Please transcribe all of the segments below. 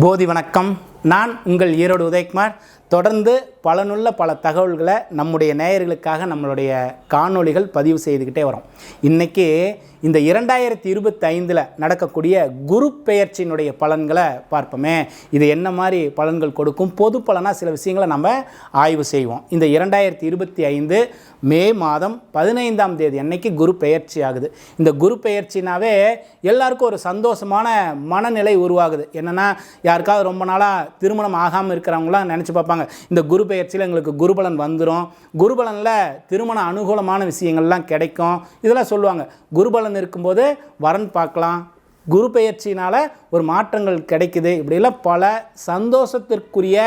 போதி வணக்கம். நான் உங்கள் ஈரோடு உதயகுமார். தொடர்ந்து பலனுள்ள பல தகவல்களை நம்முடைய நேயர்களுக்காக நம்மளுடைய காணொளிகள் பதிவு செய்துக்கிட்டே வரோம். இன்றைக்கி இந்த இரண்டாயிரத்தி இருபத்தி ஐந்தில் நடக்கக்கூடிய குரு பெயர்ச்சியினுடைய பலன்களை பார்ப்போமே. இது என்ன மாதிரி பலன்கள் கொடுக்கும்? பொது பலனாக சில விஷயங்களை நம்ம ஆய்வு செய்வோம். இந்த இரண்டாயிரத்தி இருபத்தி ஐந்து மே மாதம் பதினைந்தாம் தேதி அன்னைக்கு குரு பெயர்ச்சி ஆகுது. இந்த குரு பெயர்ச்சினாவே எல்லாருக்கும் ஒரு சந்தோஷமான மனநிலை உருவாகுது. என்னென்னா யாருக்காவது ரொம்ப நாளாக திருமணம் ஆகாமல் இருக்கிறவங்களாம் நினச்சி பார்ப்பாங்க இந்த குரு பெயர்ச்சியில் எங்களுக்கு குருபலன் வந்துடும் குருபலனில் திருமண அனுகூலமான விஷயங்கள்லாம் கிடைக்கும். இதெல்லாம் சொல்லுவாங்க. குருபலன் இருக்கும்போது வரன் பார்க்கலாம். குரு பெயர்ச்சினால் ஒரு மாற்றங்கள் கிடைக்குது. இப்படிலாம் பல சந்தோஷத்திற்குரிய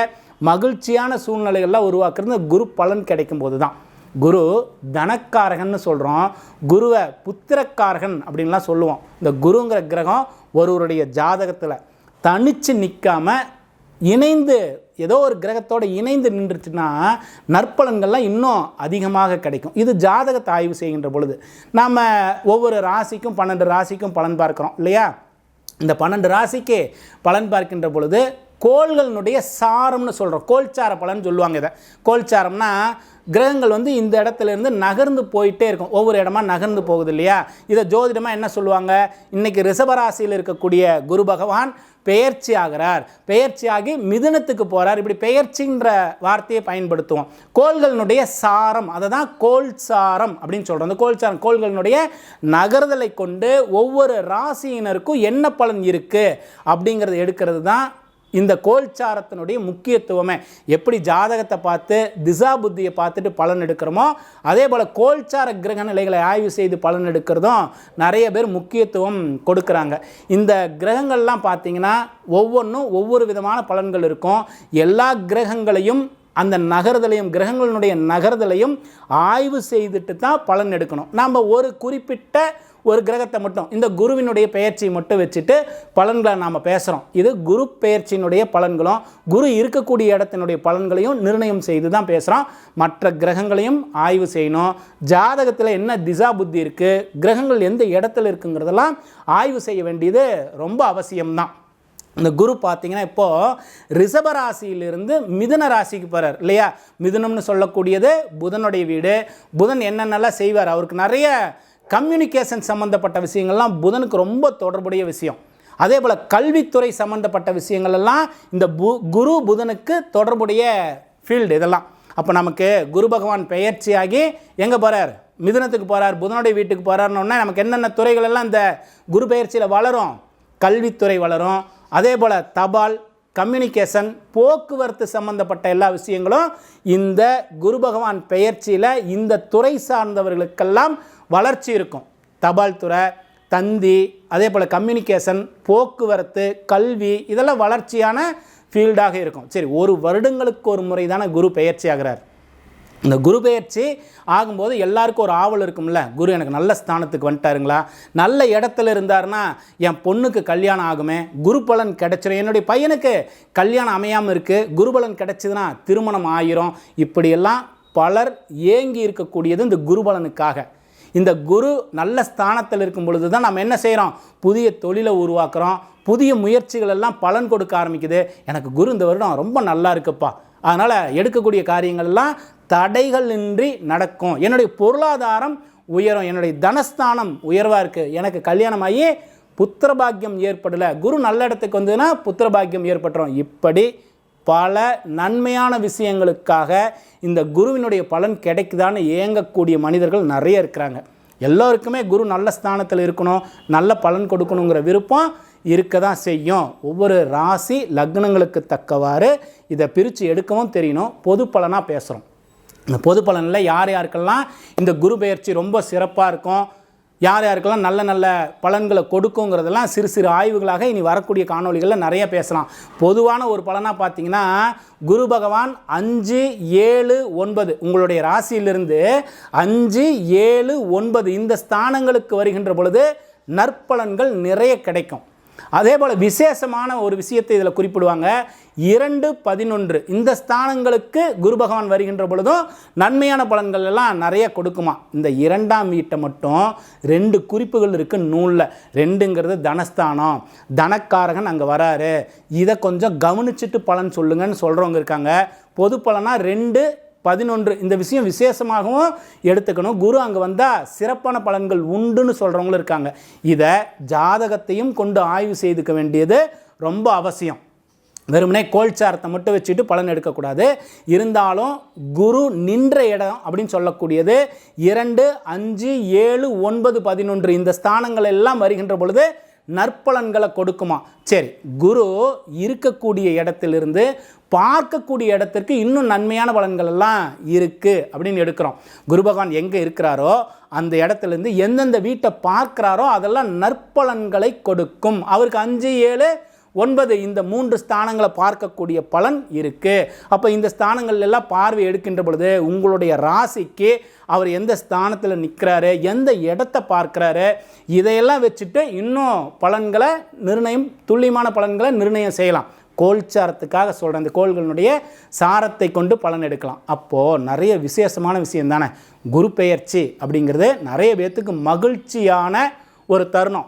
மகிழ்ச்சியான சூழ்நிலைகள்லாம் உருவாக்குறது குரு பலன் கிடைக்கும் போது தான் குரு தனக்காரகன்னு சொல்கிறோம் குருவை புத்திரக்காரகன் அப்படின்லாம் சொல்லுவோம். இந்த குருங்கிற கிரகம் ஒருவருடைய ஜாதகத்தில் தனித்து நிற்காம இணைந்து ஏதோ ஒரு கிரகத்தோடு இணைந்து நின்றுச்சுன்னா நற்பலன்கள்லாம் இன்னும் அதிகமாக கிடைக்கும். இது ஜாதகத்தை ஆய்வு செய்கின்ற பொழுது. நாம் ஒவ்வொரு ராசிக்கும் பன்னெண்டு ராசிக்கும் பலன் பார்க்குறோம் இல்லையா? இந்த பன்னெண்டு ராசிக்கு பலன் பார்க்கின்ற பொழுது கோள்களினுடைய சாரம்னு சொல்கிறோம் கோல்சார பலன்னு சொல்லுவாங்க இதை. கோல்சாரம்னா கிரகங்கள் வந்து இந்த இடத்துல இருந்து நகர்ந்து போயிட்டே இருக்கும். ஒவ்வொரு இடமா நகர்ந்து போகுது இல்லையா? இதை ஜோதிடமாக என்ன சொல்லுவாங்க? இன்றைக்கி ரிஷபராசியில் இருக்கக்கூடிய குரு பகவான் பெயர்ச்சி ஆகிறார். பெயர்ச்சியாகி மிதுனத்துக்கு போகிறார் இப்படி பெயர்ச்சின்ற வார்த்தையை பயன்படுத்துவோம். கோள்களினுடைய சாரம் அதை தான் கோல் சாரம் அப்படின்னு சொல்கிறோம் அந்த கோல் சாரம் கோள்களினுடைய நகர்தலை கொண்டு ஒவ்வொரு ராசியினருக்கும் என்ன பலன் இருக்குது அப்படிங்கிறத எடுக்கிறது தான் இந்த கோல்சாரத்தினுடைய முக்கியத்துவமே. எப்படி ஜாதகத்தை பார்த்து திசா புத்தியை பார்த்துட்டு பலன் எடுக்கிறோமோ அதே போல் கோல்சார கிரக நிலைகளை ஆய்வு செய்து பலன் எடுக்கிறதும் நிறைய பேர் முக்கியத்துவம் கொடுக்குறாங்க. இந்த கிரகங்கள்லாம் பார்த்தீங்கன்னா ஒவ்வொன்றும் ஒவ்வொரு விதமான பலன்கள் இருக்கும். எல்லா கிரகங்களையும் அந்த நகர்தலையும் கிரகங்களினுடைய நகர்தலையும் ஆய்வு செய்துட்டு தான் பலன் எடுக்கணும். நம்ம ஒரு குறிப்பிட்ட ஒரு கிரகத்தை மட்டும் இந்த குருவினுடைய பெயர்ச்சியை மட்டும் வச்சுட்டு பலன்களை நாம் பேசுகிறோம் இது குரு பெயர்ச்சியினுடைய பலன்களும் குரு இருக்கக்கூடிய இடத்தினுடைய பலன்களையும் நிர்ணயம் செய்து தான் பேசுகிறோம் மற்ற கிரகங்களையும் ஆய்வு செய்யணும். ஜாதகத்தில் என்ன திசா புத்தி இருக்குது கிரகங்கள் எந்த இடத்துல இருக்குங்கிறதெல்லாம் ஆய்வு செய்ய வேண்டியது ரொம்ப அவசியம்தான். இந்த குரு பார்த்தீங்கன்னா இப்போது ரிஷபராசியிலிருந்து மிதுன ராசிக்கு போகிறார் இல்லையா? மிதுனம்னு சொல்லக்கூடியது புதனுடைய வீடு. புதன் என்னென்னலாம் செய்வார் அவருக்கு நிறைய கம்யூனிகேஷன் சம்மந்தப்பட்ட விஷயங்கள்லாம் புதனுக்கு ரொம்ப தொடர்புடைய விஷயம். அதே போல் கல்வித்துறை சம்மந்தப்பட்ட விஷயங்கள் எல்லாம் இந்த பு குரு புதனுக்கு தொடர்புடைய ஃபீல்டு இதெல்லாம். அப்போ நமக்கு குரு பகவான் பெயர்ச்சியாகி எங்கே போகிறார் மிதுனத்துக்கு போகிறார் புதனுடைய வீட்டுக்கு போகிறாருன்னு நமக்கு என்னென்ன துறைகள் எல்லாம் இந்த குரு பெயர்ச்சியில் வளரும்? கல்வித்துறை வளரும். அதே போல் தபால் கம்யூனிகேஷன் போக்குவரத்து சம்பந்தப்பட்ட எல்லா விஷயங்களும் இந்த குரு பகவான் பெயர்ச்சியில் இந்த துறை சார்ந்தவர்களுக்கெல்லாம் வளர்ச்சி இருக்கும். தபால் துறை தந்தி அதே போல் கம்யூனிகேஷன் போக்குவரத்து கல்வி இதெல்லாம் வளர்ச்சியான ஃபீல்டாக இருக்கும். சரி ஒரு வருடங்களுக்கு ஒரு முறை தானே குரு பெயர்ச்சி ஆகிறார். இந்த குரு பெயர்ச்சி ஆகும்போது எல்லாருக்கும் ஒரு ஆவல் இருக்கும்ல. குரு எனக்கு நல்ல ஸ்தானத்துக்கு வந்துட்டாருங்களா? நல்ல இடத்துல இருந்தார்னா என் பொண்ணுக்கு கல்யாணம் ஆகுமே? குரு பலன் என்னுடைய பையனுக்கு கல்யாணம் அமையாமல் இருக்குது குரு பலன் திருமணம் ஆயிரும். இப்படியெல்லாம் பலர் ஏங்கி இருக்கக்கூடியது இந்த குருபலனுக்காக இந்த குரு நல்ல ஸ்தானத்தில் இருக்கும் பொழுது தான் நம்ம என்ன செய்கிறோம்? புதிய தொழிலை உருவாக்குறோம் புதிய முயற்சிகள் எல்லாம் பலன் கொடுக்க ஆரம்பிக்குது. எனக்கு குரு இந்த வருடம் ரொம்ப நல்லா இருக்குப்பா. அதனால் எடுக்கக்கூடிய காரியங்கள்லாம் தடைகளின்றி தடைகள் இன்றி நடக்கும். என்னுடைய பொருளாதாரம் உயரும். என்னுடைய தனஸ்தானம் உயர்வாக இருக்குது எனக்கு கல்யாணம் ஆகி புத்திரபாக்கியம் ஏற்படலை. குரு நல்ல இடத்துக்கு வந்ததுன்னா புத்திரபாக்கியம் ஏற்பட்டுரும். இப்படி பல நன்மையான விஷயங்களுக்காக இந்த குருவினுடைய பலன் கிடைக்குதான்னு ஏங்கக்கூடிய மனிதர்கள் நிறைய இருக்கிறாங்க. எல்லோருக்குமே குரு நல்ல ஸ்தானத்தில் இருக்கணும் நல்ல பலன் கொடுக்கணுங்கிற விருப்பம் இருக்க தான் செய்யும். ஒவ்வொரு ராசி லக்னங்களுக்கு தக்கவாறு இதை பிரித்து எடுக்கவும் தெரியணும். பொது பலனாக பேசுகிறோம் இந்த பொது பலனில் யார் யாருக்கெல்லாம் இந்த குரு பயிற்சி ரொம்ப சிறப்பாக இருக்கும் யார் யாருக்கெல்லாம் நல்ல நல்ல பலன்களை கொடுக்குங்கிறதெல்லாம் சிறு சிறு ஆய்வுகளாக இனி வரக்கூடிய காணொளிகளில் நிறைய பேசலாம். பொதுவான ஒரு பலனாக பார்த்தீங்கன்னா குரு பகவான் அஞ்சு ஏழு ஒன்பது உங்களுடைய ராசியிலிருந்து அஞ்சு ஏழு ஒன்பது இந்த ஸ்தானங்களுக்கு வருகின்ற பொழுது நற்பலன்கள் நிறைய கிடைக்கும். அதே போல் விசேஷமான ஒரு விஷயத்தை இதில் குறிப்பிடுவாங்க. இரண்டு பதினொன்று. இந்த ஸ்தானங்களுக்கு குரு பகவான் வருகின்ற பொழுதும் நன்மையான பலன்கள் எல்லாம் நிறைய கொடுக்குமா? இந்த இரண்டாம் வீட்டை மட்டும் ரெண்டு குறிப்புகள் இருக்குது நூலில். ரெண்டுங்கிறது தனஸ்தானம். தனக்காரகன் அங்கே வராரு. இதை கொஞ்சம் கவனிச்சுட்டு பலன் சொல்லுங்கன்னு சொல்கிறவங்க இருக்காங்க. பொது பலனாக ரெண்டு பதினொன்று. இந்த விஷயம் விசேஷமாகவும் எடுத்துக்கணும். குரு அங்கே வந்தால் சிறப்பான பலன்கள் உண்டுன்னு சொல்கிறவங்களும் இருக்காங்க. இதை ஜாதகத்தையும் கொண்டு ஆய்வு செய்துக்க வேண்டியது ரொம்ப அவசியம். வெறுமனே கோல்சாரத்தை மட்டும் வச்சுட்டு பலன் எடுக்கக்கூடாது. இருந்தாலும் குரு நின்ற இடம் அப்படின்னு சொல்லக்கூடியது இரண்டு அஞ்சு ஏழு ஒன்பது பதினொன்று இந்த ஸ்தானங்கள் எல்லாம் வருகின்ற பொழுது நற்பலன்களை கொடுக்குமா? சரி குரு இருக்கக்கூடிய இடத்திலிருந்து பார்க்கக்கூடிய இடத்திற்கு இன்னும் நன்மையான பலன்கள் எல்லாம் இருக்குது அப்படின்னு எடுக்கிறோம். குரு பகவான் எங்கே இருக்கிறாரோ அந்த இடத்துலேருந்து எந்தெந்த வீட்டை பார்க்குறாரோ அதெல்லாம் நற்பலன்களை கொடுக்கும். அவருக்கு அஞ்சு ஏழு ஒன்பது இந்த மூன்று ஸ்தானங்களை பார்க்கக்கூடிய பலன் இருக்குது அப்போ இந்த ஸ்தானங்கள் எல்லாம் பார்வை எடுக்கின்ற பொழுது உங்களுடைய ராசிக்கு அவர் எந்த ஸ்தானத்தில் நிற்கிறாரு எந்த இடத்த பார்க்குறாரு இதையெல்லாம் வச்சுட்டு இன்னும் பலன்களை நிர்ணயம் துல்லியமான பலன்களை நிர்ணயம் செய்யலாம். கோல்சாரத்துக்காக சொல்கிறேன் இந்த கோள்களினுடைய சாரத்தை கொண்டு பலன் எடுக்கலாம். அப்போது நிறைய விசேஷமான விஷயம் தானே. குரு பெயர்ச்சி அப்படிங்கிறது நிறைய பேர்த்துக்கு மகிழ்ச்சியான ஒரு தருணம்.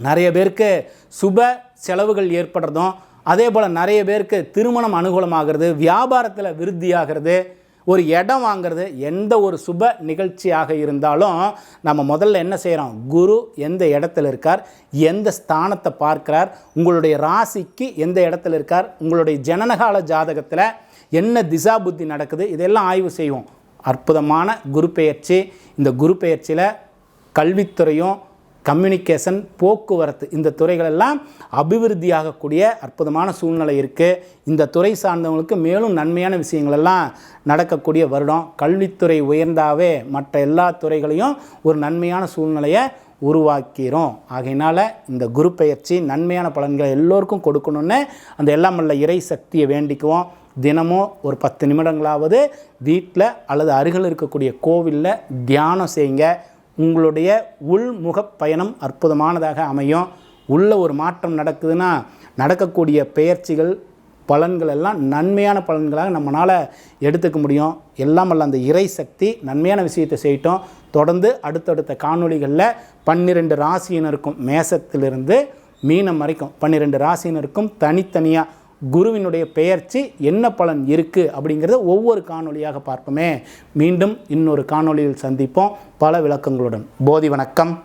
நிறைய பேருக்கு சுப செலவுகள் ஏற்படுறதும் அதே போல் நிறைய பேருக்கு திருமணம் அனுகூலமாகிறது வியாபாரத்தில் விருத்தியாகிறது ஒரு இடம் வாங்குறது எந்த ஒரு சுப நிகழ்ச்சியாக இருந்தாலும் நம்ம முதல்ல என்ன செய்கிறோம் குரு எந்த இடத்துல இருக்கார்? எந்த ஸ்தானத்தை பார்க்கிறார்? உங்களுடைய ராசிக்கு எந்த இடத்துல இருக்கார்? உங்களுடைய ஜனனகால ஜாதகத்தில் என்ன திசா புத்தி நடக்குது? இதெல்லாம் ஆய்வு செய்வோம். அற்புதமான குரு பெயர்ச்சி. இந்த குரு பெயர்ச்சியில் கல்வித்துறையும் கம்யூனிகேஷன் போக்குவரத்து இந்த துறைகளெல்லாம் அபிவிருத்தியாகக்கூடிய அற்புதமான சூழ்நிலை இருக்குது இந்த துறை சார்ந்தவங்களுக்கு மேலும் நன்மையான விஷயங்கள் எல்லாம் நடக்கக்கூடிய வருடம். கல்வித்துறை உயர்ந்தாவே மற்ற எல்லா துறைகளையும் ஒரு நன்மையான சூழ்நிலையை உருவாக்கிறோம். ஆகையினால் இந்த குரு பயிற்சி நன்மையான பலன்களை எல்லோருக்கும் கொடுக்கணும்னு அந்த எல்லாம் உள்ள இறை சக்தியை வேண்டிக்குவோம். தினமும் ஒரு பத்து நிமிடங்களாவது வீட்டில் அல்லது அருகில் இருக்கக்கூடிய கோவிலில் தியானம் செய்யுங்க. உங்களுடைய உள்முகப் பயணம் அற்புதமானதாக அமையும். உள்ள ஒரு மாற்றம் நடக்குதுன்னா நடக்கக்கூடிய பெயர்ச்சிகள் பலன்கள் எல்லாம் நன்மையான பலன்களாக நம்மளால் எடுத்துக்க முடியும். எல்லாம் வல்ல அந்த இறை சக்தி நன்மையான விஷயத்தை செய்யட்டும். தொடர்ந்து அடுத்தடுத்த காணொளிகளில் பன்னிரெண்டு ராசியினருக்கும் மேசத்திலிருந்து மீனம் வரைக்கும் பன்னிரெண்டு ராசியினருக்கும் தனித்தனியாக குருவினுடைய பெயர்ச்சி என்ன பலன் இருக்குது அப்படிங்கிறத ஒவ்வொரு காணொளியாக பார்ப்போமே. மீண்டும் இன்னொரு காணொளியில் சந்திப்போம். பல விளக்கங்களுடன். போதி வணக்கம்.